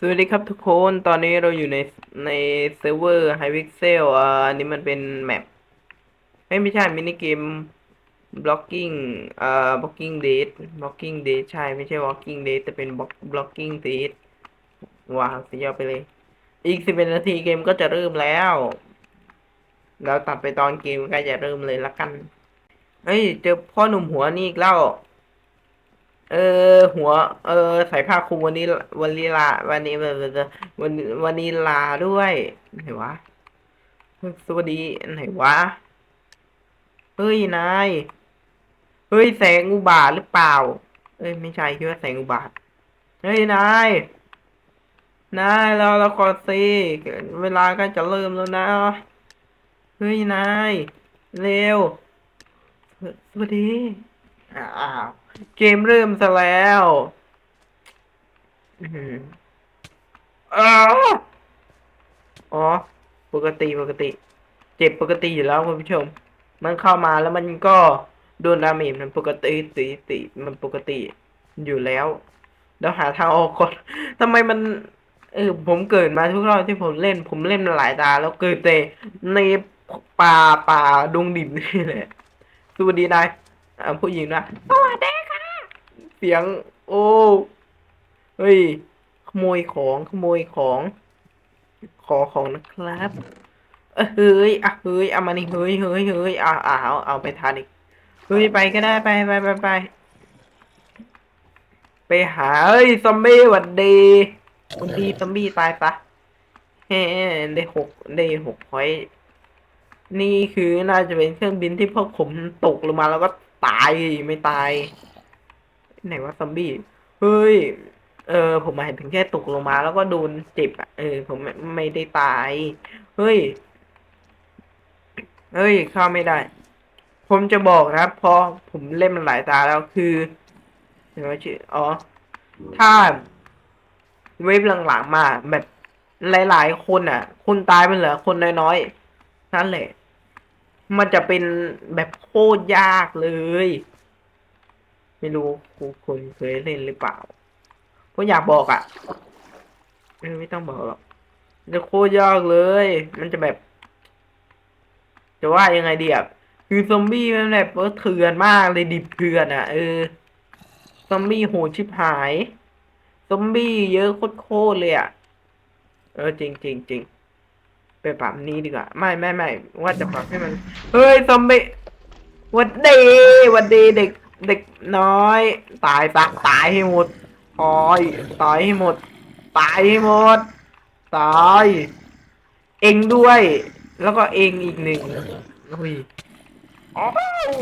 สวัสดีครับทุกคน ตอนนี้เราอยู่ในในเซิร์ฟเวอร์ Hypixel อ่าอันนี้มันเป็นแมปไม่ไม่ใช่มินิเกม blocking อ่า blocking date blocking date ใช่ ไม่ใช่ walking date แต่เป็น block blocking date ว้าวสุดยอดไปเลย อีกสิบเอ็ดนาทีเกมก็จะเริ่มแล้ว เราตัดไปตอนเกมใกล้จะเริ่มเลยละกัน เฮ้ย เจอพ่อหนุ่มหัวนี่อีกแล้ว เออ หัว เออใส่ผ้าคลุมวันนี้ วันลีลา วันนี้วันวันวันนี้ลาด้วยไหนวะสวัสดีไหนวะเฮ้ยนายเฮ้ยแสงอุบาทหรือเปล่า เอ้ยไม่ใช่คิดว่าแสงอุบาทเฮ้ยนายนายเราเราก่อนสิเวลาก็จะเริ่มแล้วนะเฮ้ยนายเร็วสวัสดีอ้าว เกมเริ่มซะแล้วอืออ๋อ ปกติปกติ เจ็บปกติอยู่แล้วคุณผู้ชม มันเข้ามาแล้วมันก็โดนดาเมจมันปกติติติมันปกติอยู่แล้วแล้วหาทางออกก่อนทำไมมัน เออผมเกิดมาทุกรอบที่ผมเล่น ผมเล่นมาหลายตา แล้วเกิดแต่ในป่าป่าดงดิบนี่แหละสวัสดีนายผู้หญิงนะสวัสดีค่ะ เสียง โอ้เฮ้ย ขโมยของขโมยของ ขอของนะครับเอ้ยเฮ้ยอะเฮ้ยเอามานี่เฮ้ยเฮ้ยเฮ้ยเอาเอาเอาเอาไปทานอีกเฮ้ยไปก็ได้ไปไปไปไปไปหาเฮ้ยซอมบี้หวัดดีหวันดีซอมบี้ตายปะเฮ้ได้หกได้หกพอยนี่คือน่าจะเป็นเครื่องบินที่พวกผมตกลงมาแล้วก็ตายไม่ตาย ไหนว่าซอมบี้ เฮ้ย เออ ผมหมายถึงแค่ตกลงมา แล้วก็โดนเจ็บอะ เออ ผมไม่ไม่ได้ตาย เฮ้ย เฮ้ย เข้าไม่ได้ ผมจะบอกนะครับพราะผมเล่นมันหลายตาแล้วคือเห็นไหมชื่ออ๋อ ถ้าเว็บหลังๆมาแบบหลายๆคนอะ คนตายมันเหลือคนน้อยๆนั่นแหละ มันจะเป็นแบบโคตรยากเลย ไม่รู้ครูคุณเคยเล่นหรือเปล่าก็อยากบอกอะไม่ต้องบอกหรอกจะโคตรยากเลย มันจะแบบ จะว่ายังไงดีอะคือซอมบี้มันแบบเออเถื่อนมากเลยดิบเถื่อนอะเออซอมบี้โหดชิบหายซอมบี้เยอะโคตรเลยอะ เออจริงจริงจริงไปปรับนี้ดีกว่า ไม่ไม่ไม่ว่าจะปรับให้มัน เฮ้ยซอมบี้วัดดีวัดดีเด็ก เด็กน้อย ตายตาตายให้หมดตายตายให้หมด ตายให้หมด ตาย เองด้วย แล้วก็เองอีกหนึ่งอุ้ยอ้าว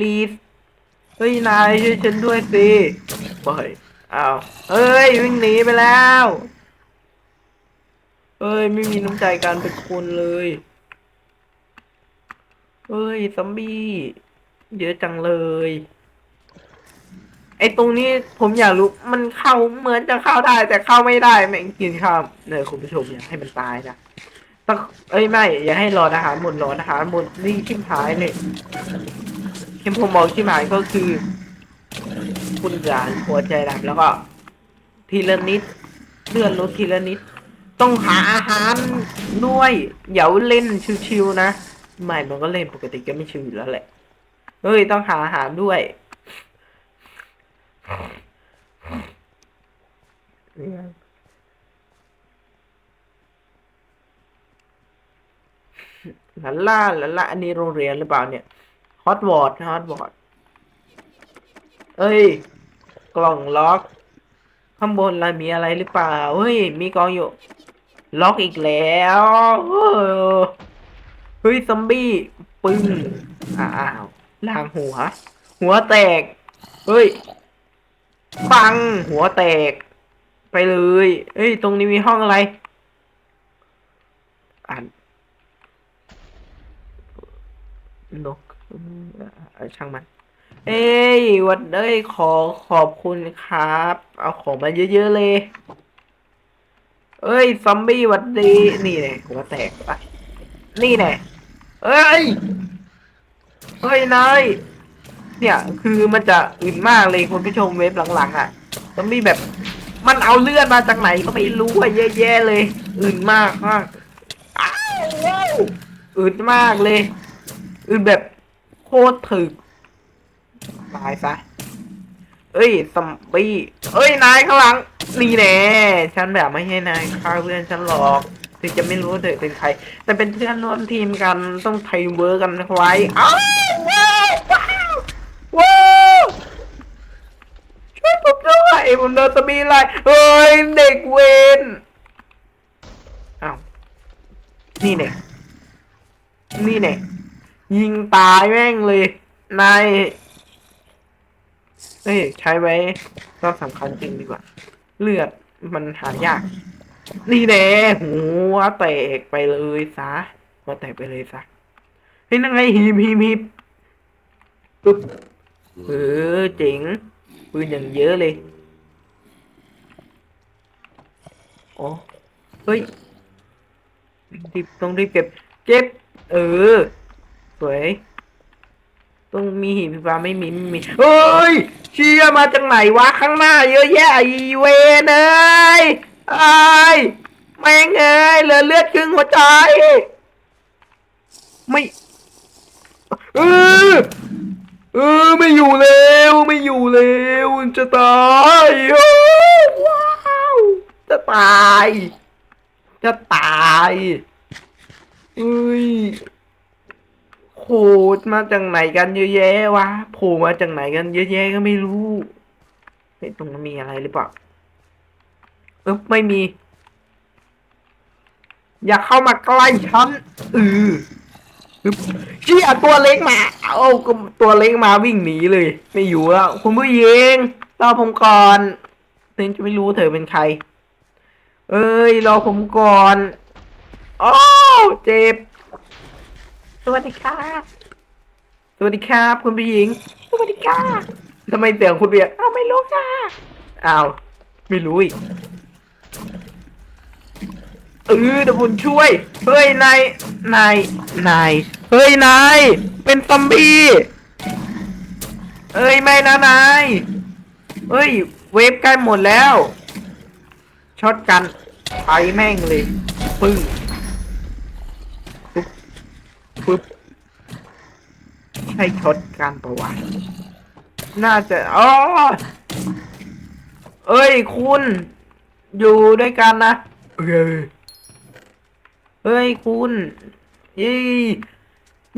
ลีฟเฮ้ยนายช่วยฉันด้วยสิเฮ้ยอ้าวเฮ้ยวิ่งหนีไปแล้วเฮ้ยไม่มีน้ำใจการเป็นคนเลยเฮ้ยซอมบี้ เยอะจังเลย ไอตรงนี้ผมอยากรู้มันเข้าเหมือนจะเข้าได้ แต่เข้าไม่ได้แม่งกินข้าวเนี่ยคุณผู้ชมอยากให้มันตายนะต้องเอ้ยไม่อย่าให้รออาหารหมดรออาหารหมดนี่ชิมหายเลยที่ผมบอกชิมหายก็คือ คุณยานหัวใจดำแล้วก็ ทีละนิดเลื่อนลดทีละนิด ต้องหาอาหารด้วยอย่าเล่นชิวๆนะไม่มันก็เล่นปกติก็ไม่ชิวอยู่แล้วแหละ เฮ้ยต้องหาอาหารด้วยหลันล่าหลันล่าอันนี้โรงเรียนหรือเปล่าเนี่ย ฮอตวอร์ดฮอตวอร์ดเอ้ย กล่องล็อก ข้างบนล่ะมีอะไรหรือเปล่า เฮ้ย มีกองอยู่ ล็อกอีกแล้วเออเฮ้ย ซอมบี้ ปึ้ง อ้าว ล่างหัว หัวแตก เฮ้ย ปัง หัวแตก ไปเลยเฮ้ย ตรงนี้มีห้องอะไร อ่านนกอืมอ่าช่างมัน เอ้ย วัดเอ้ย ขอขอบคุณครับ เอาของมาเยอะๆเลย เอ้ย ซอมบี้วัดดี นี่แน่หัวแตกปนี่แน่เอ้ย เฮ้ยนายเนี่ย คือมันจะอึนมากเลยคุณผู้ชมเว็บหลังๆอะซอมบี้แบบ มันเอาเลือดมาจากไหนก็ไม่รู้อะเยอะแยะเลยอื่นมากมากอ้าวอื่นมากเลยอื่นแบบโคตรถึกตายซะเอ้ยซอมบี้เอ้ยนายข้างหลังนี่แน่ฉันแบบไม่ให้นายฆ่าเพื่อนฉันหรอกถึงจะไม่รู้ว่าเธอเป็นใคร แต่เป็นเพื่อนร่วมทีมกันต้องไทยเวิร์กกันไว้อ้าวว้าวว้าว ว้าวช่วยผมด้วยผมโดนซอมบี้ไล่เฮ้ยเด็กเวนอ้าวนี่เนี่ยนี่เนี่ยยิงตายแม่งเลยนายเอ้ยใช้ไว้ก็สำคัญจริงดีกว่า เลือดมันหายาก นี่แน่หัวแตกไปเลยซะหัวแตกไปเลยซะเฮ้ยนั่งไงฮีบฮีบฮีบปึ๊บ เออเจ๋งปืนอย่างเยอะเลยโอ้เฮ้ยรีบต้องรีบเก็บ เก็บ เออ สวย ต้องมีหินฟ้าไม่มีไม่มีเฮ้ย เชียมาจากไหนวะข้างหน้า เยอะแยะไอเวนเอ้ยไอ้แม่งเอ้ยเหลือเลือดครึ่งหัวใจ ไม่ เออ เออไม่อยู่แล้วไม่อยู่แล้วจะตายโอ้ว้าวจะตาย จะตายเอ้ยโผล่มาจากไหนกันเยอะแยะวะโผล่มาจากไหนกันเยอะแยะก็ไม่รู้เฮ้ยตรงนั้นมีอะไรหรือเปล่าเออไม่มี อย่าเข้ามาใกล้ฉันเออ เชี่ยตัวเล็กมา เอาก็ตัวเล็กมาวิ่งหนีเลย ไม่อยู่แล้วคุณผู้หญิงรอผมก่อนถึงจะไม่รู้เธอเป็นใคร เอ้ยรอผมก่อนโอ้เจ็บ สวัสดีค่ะสวัสดีครับ คุณผู้หญิง สวัสดีค่ะทำไมเสียงคุณเบียร์อ้าวไม่รู้ค่ะอ้าวไม่รู้อีก เออเดี๋ยวผมช่วย เฮ้ยนาย นาย นาย เฮ้ยนาย เป็นซอมบี้เอ้ยไม่นะนาย เฮ้ย เวฟใกล้หมดแล้ว ช็อตกันไปแม่งเลยปึ้งปึ๊บใช่ช็อตการประวัติน่าจะอ๋อเอ้ยคุณ อยู่ด้วยกันนะเอ้ย เฮ้ยคุณเย้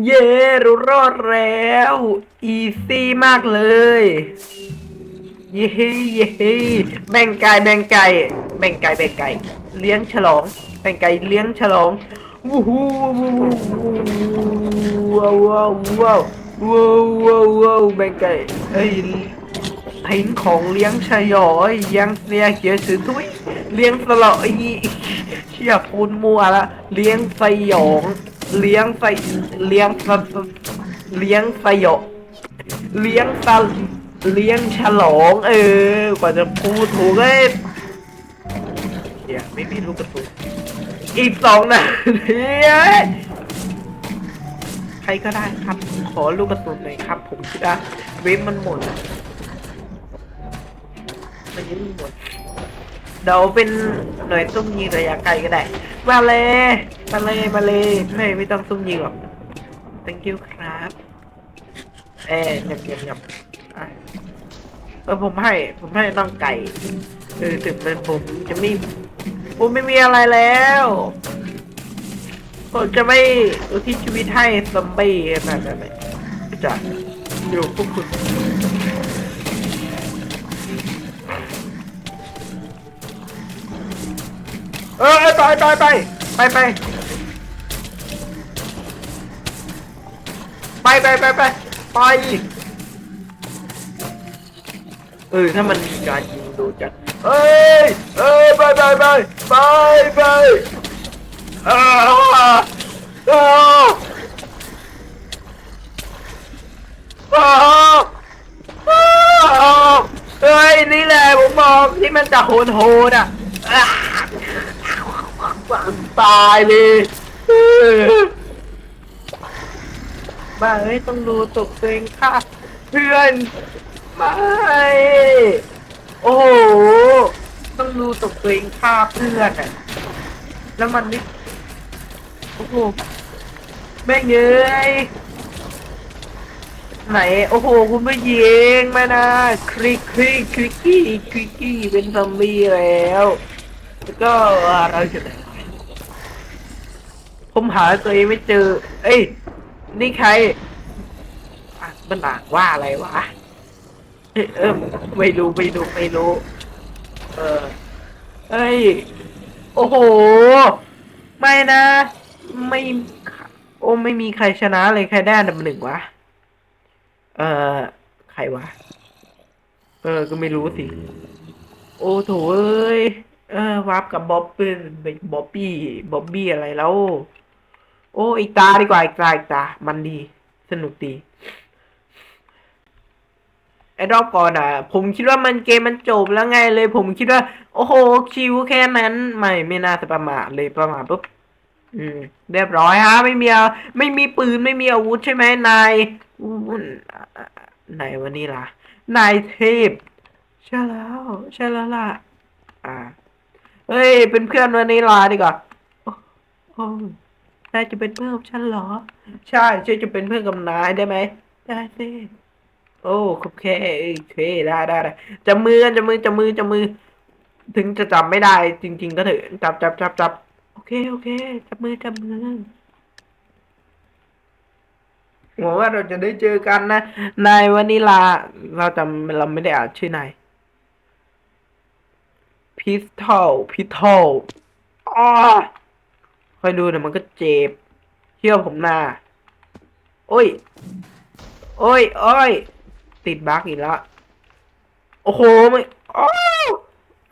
เย้รู้รอดแล้ว อีซี่มากเลย เย้เย้แบ่งไก่แบ่งไก่แบ่งไก่แบ่งไก่ เลี้ยงฉลอง แบ่งไก่เลี้ยงฉลองวู้ฮู้ว้าวว้าวว้าวว้าวว้าวว้าวแบ่งไก่เอ้ยเห็นของเลี้ยงชายอยยังเสียเขียสือทุยเลี้ยงสลอไอ้เชี่ยพูนมัวละเลี้ยงสยองเลี้ยงใสเลี้ยงสเลี้ยงสยองเลี้ยงสเลี้ยงฉลอง เออ กว่าจะพูดถูกเอ้ยเดี๋ยวไม่มีลูกกระสุนอีกสองนาทีใครก็ได้ครับ ขอลูกกระสุนหน่อยครับ ผมจะเวฟมันหมดมันยังไม่หมด เดี๋ยวเป็นหน่วยซุ่มยิงระยะไกลก็ได้ มาเลย มาเลย มาเลยไม่ไม่ต้องซุ่มยิงหรอก thank you ครับ เอ๊ะเงียบเงียบเงียบเออผมให้ ผมให้ต้องไก่เออถึงเป็นผมจะไม่ผมไม่มีอะไรแล้ว ผมจะไม่อุทิศชีวิตให้ซอมบี้แบบแบบแบบจะอยู่พวกคุณ เออไปไปไปไปไปไปไปไปไปไปเออถ้ามันมีการยิงโดนจัดเอ้ยเอ้ยไปไปไปไปไปเออเออเออเฮ้ยนี่แหละผมบอกที่มันจะโหดโหดอะ อะตายเลยเออบ้าเอ้ยต้องดูตกตัวเองค่ะ เพื่อนไม่โอ้โหสรู้ตกตัวเองฆ่าเพื่อนอะแล้วมันไม่โอ้โหแม่งเอ้ยไหนโอ้โหคุณไม่ยิงไม่นะคลิกคลิกคลิกกี้คลิกกี้เป็นซอมบี้แล้ว แล้วก็อะไรจะไหนวะ ผมหาตัวเองไม่เจอ เอ้ย นี่ใครอะมันอ่านว่าอะไรวะเอ้ยเออไม่รู้ไม่รู้ไม่รู้ เออ เอ้ย โอ้โห ไม่นะ ไม่ โอ้ไม่มีใครชนะเลยใครได้อันดับหนึ่งวะ เออใครวะ เออ ก็ไม่รู้สิ โอ้โถเอ้ย เออวาร์ปกับบ๊อบเป็นบ๊อบบี้บ๊อบบี้อะไรแล้ว โอ้อีกตาดีกว่าอีกตาอีกตา มันดี สนุกดีไอ้รอบก่อนอะ ผมคิดว่ามันเกมมันจบแล้วไงเลย ผมคิดว่า โอ้โหชิวแค่นั้นไม่ไม่น่าจะประมาทเลยประมาทปุ๊บอืม เรียบร้อยฮะ ไม่มีไม่มีปืนไม่มีอาวุธใช่ไหมนายนายวันนี้ล่ะ นายเทพใช่แล้วใช่แล้วล่ะ อ่า เฮ้ย เป็นเพื่อนวันนี้ลาดีกว่าโอ้โอ้ นายจะเป็นเพื่อนกับฉันเหรอ ใช่ฉันจะเป็นเพื่อนกับนายได้ไหม ได้สิโอ้โอเคโอเคได้ได้ได้จับมือกันจับมือจับมือจับมือ ถึงจะจับไม่ได้ จริง ๆ ก็เถอะจับจับจับจับโอเคโอเคจับมือจับมือหวังว่าเราจะได้เจอกันนะนายวันนี้ลา เราจำเราไม่ได้อ่านชื่อนายพิสทอลพิทอลอ้อ คอยดูเดี๋ยวมันก็เจ็บ เชื่อผมนะโอ้ย โอ้ย โอ้ย ติดบั๊กอีกแล้ว โอ้โหไม่อ้าว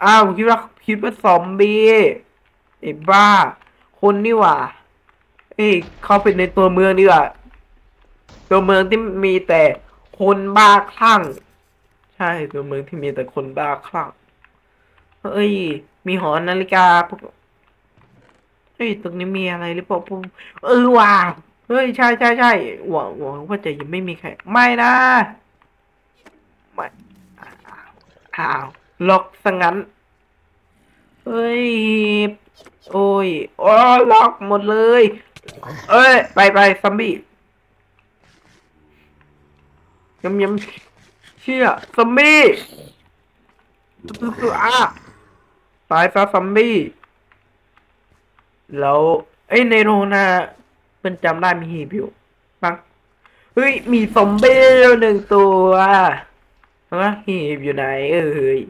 อ้าวคิดว่าคิดว่าซอมบี้ไอ้บ้า คนนี่หว่า เอ้ยเข้าไปในตัวเมืองดีกว่า ตัวเมืองที่มีแต่คนบ้าคลั่ง ใช่ ตัวเมืองที่มีแต่คนบ้าคลั่ง เอ้ย มีหอนาฬิกาพวก เฮ้ยตรงนี้มีอะไรหรือเปล่าผมเออว่ะเฮ้ยใช่ใช่ใช่หวังหวังว่าจะยังไม่มีใคร ไม่นะไม่อ้าวอ้าวล็อกซะงั้น เฮ้ย โอ้ยโอ้ล็อกหมดเลย เอ้ย ไปไปซัมบี้ยำยำเชี่ยซัมบี้ตัวอะตายซะซัมบี้ แล้วเอ้ยในโรงนามันจำได้มีหีบอยู่ปังเฮ้ยมีซอมบี้หนึ่งตัวฮะหีบอยู่ไหน เอ้ย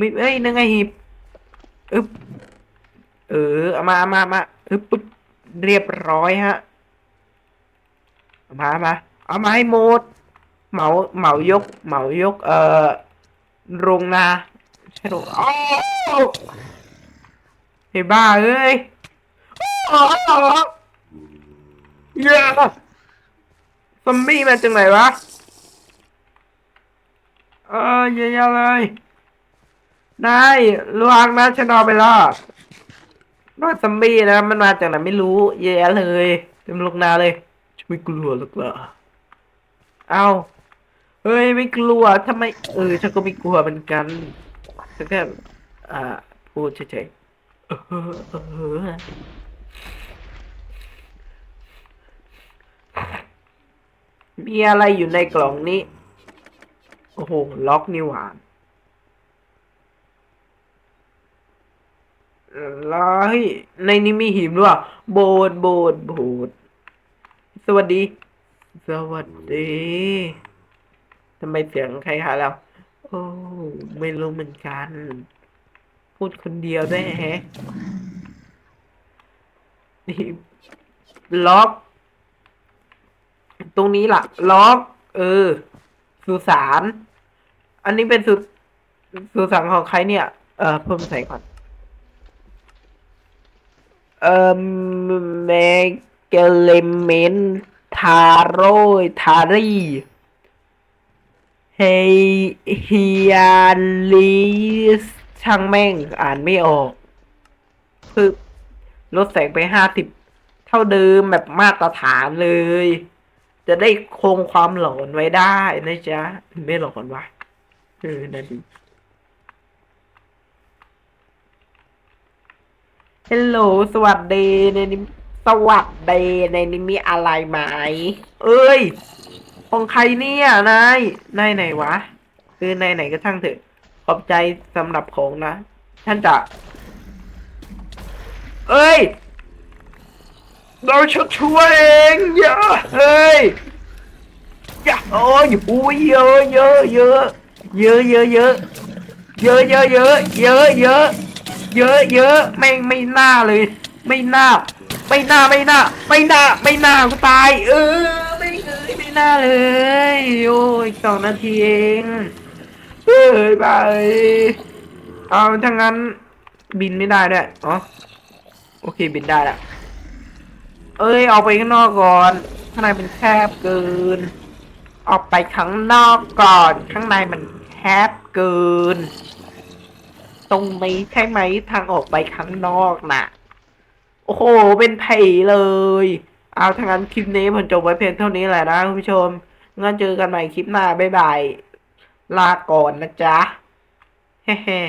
ม่เอ้ยนั่งไงหีบอึ๊บเออเอามาเอามาเอามาอึ๊บปึ๊บเรียบร้อยฮะเอามาเอามาเอามาให้หมดเหมาเหมายก เหมายก เอ่อโรงนาใช่โรอไอ้บ้าเอ้ย เย้ซอมบี้มาจากไหนวะ เออเยอะๆเลยนายระวังนะฉันเอไปแล้วนอซอมบี้นะ มันมาจากไหนไม่รู้ เยอะเลยเต็มลูกนาเลยฉันไม่กลัวหรอกเหรอเอาเฮ้ยไม่กลัวทำไมเออฉันก็ไม่กลัวเหมือนกันฉันแค่อ่าพูดเฉยๆเออเออ มีอะไรอยู่ในกล่องนี้ โอ้โห ล็อกนี่หวาแล้วเฮ้ยในนี้มีหิมด้วยโบดโบดโบดสวัสดี สวัสดีทำไมเสียงใครหาเรา โอ้ไม่รู้เหมือนกัน พูดคนเดียวได้แฮะนี่ล็อก ตรงนี้ล่ะ ล็อก เออ สุสาน อันนี้เป็นสุสุสานของใครเนี่ย เออเพิ่มใส่ก่อน เอ่อเมเกเลเมนทาโรทารีเฮเฮียลิสช่างแม่งอ่านไม่ออกคือลดแสงไปห้าสิบเท่าเดิมแบบมาตรฐานเลย จะได้คงความหลอนไว้ได้นะจ๊ะ ไม่หลอนวะเออนั่นฮัลโหลสวัสดีในนี้สวัสดีในนี้มีอะไรไหม เอ้ย ของใครเนี่ยนายนายไหนวะ คือนายไหนก็ช่างเถอะ ขอบใจสำหรับของนะ ท่านจะ เอ้ย เราช่วยเองอย่าเฮ้ยอย่าโอ้ยอุ้ยเยอะเยอะเยอะเยอะเยอะเยอะเยอะเยอะเยอะเยอะเยอะเยอะเยอะไม่ไม่น่าเลย ไม่น่า ไม่น่าไม่น่า ไม่น่าไม่น่ากูตาย เออไม่เอ้ยไม่น่าเลยโอ้ยสองนาทีเองเฮ้ยบายเอาถ้างั้นบินไม่ได้ด้วยอ๋อโอเคบินได้ละ เอ้ยออกไปข้างนอกก่อน ข้างในมันแคบเกิน ออกไปข้างนอกก่อน ข้างในมันแคบเกิน ตรงนี้ใช่ไหมทางออกไปข้างนอกน่ะ โอ้โห เป็นไผ่เลย เอาทางนั้นคลิปนี้ผมจบไว้เพียงเท่านี้แหละนะคุณผู้ชม งั้นเจอกันใหม่คลิปหน้า บ๊ายบาย ลาก่อนนะจ๊ะ เฮ้